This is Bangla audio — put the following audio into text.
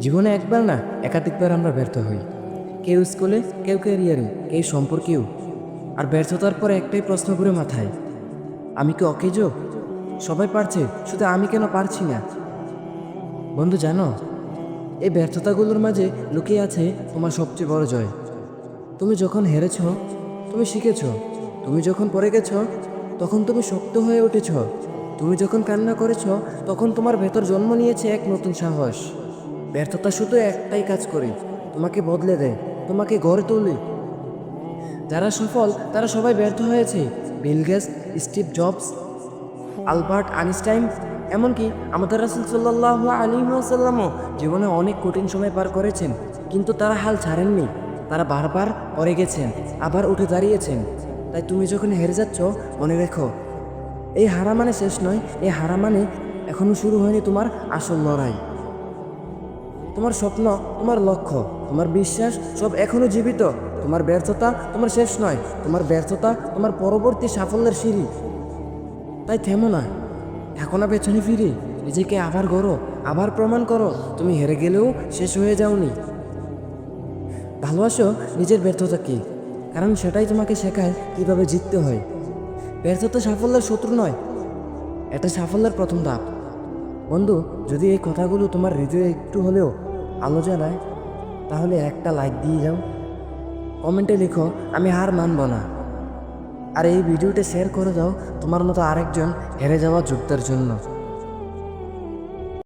জীবনে একবার না, একাধিকবার আমরা ব্যর্থ হই। কেউ স্কুলে, কেউ ক্যারিয়ারে, কেউ সম্পর্কেও। আর ব্যর্থতার পরে একটাই প্রশ্ন ঘুরে মাথায়, আমি কি অকেজ? সবাই পারছে, শুধু আমি কেন পারছি না? বন্ধু, জানো, এই ব্যর্থতাগুলোর মাঝে লুকিয়ে আছে তোমার সবচেয়ে বড় জয়। তুমি যখন হেরেছ, তুমি শিখেছ। তুমি যখন পড়ে গেছ, তখন তুমি শক্ত হয়ে উঠেছ। তুমি যখন কান্না করেছ, তখন তোমার ভেতর জন্ম নিয়েছে এক নতুন সাহস। ব্যর্থতা শুধু একটাই কাজ করে। তোমাকে বদলে দেয় তোমাকে গড়ে তোলে। যারা সফল, তারা সবাই ব্যর্থ হয়েছে। Bill Gates, Steve Jobs, Albert Einstein, এমনকি আমাদের রাসুল সাল্লাহ আলী সাল্লামও জীবনে অনেক কঠিন সময় পার করেছেন। কিন্তু তারা হাল ছাড়েননি। তারা বারবার পরে গেছেন, আবার উঠে দাঁড়িয়েছেন। তাই তুমি যখন হেরে যাচ্ছ, মনে রেখো এই হারা মানে শেষ নয়, এই হারা মানে এখনও শুরু হয়নি তোমার আসল লড়াই। তোমার স্বপ্ন, তোমার লক্ষ্য, তোমার বিশ্বাস সব এখনও জীবিত। তোমার ব্যর্থতা তোমার শেষ নয়, তোমার ব্যর্থতা তোমার পরবর্তী সাফল্যের সিঁড়ি। তাই থেমো না থাকো না পেছনে ফিরে। নিজেকে আবার গড়ো, আবার প্রমাণ করো, তুমি হেরে গেলেও শেষ হয়ে যাওনি। ভালোবাসো নিজের ব্যর্থতা ব্যর্থতাকে কারণ সেটাই তোমাকে শেখায় কীভাবে জিততে হয়। ব্যর্থতা সাফল্যের শত্রু নয়। এটা সাফল্যের প্রথম ধাপ। বন্ধু, যদি এই কথাগুলো তোমার হৃদয়ে একটু হলেও আলো জানায় তাহলে একটা লাইক দিয়ে যাও। কমেন্টে লিখো, আমি হার মানব না। আর এই ভিডিওটা শেয়ার করে দাও, তোমার মতো আরেকজন হেরে যাওয়া যুক্তের জন্য।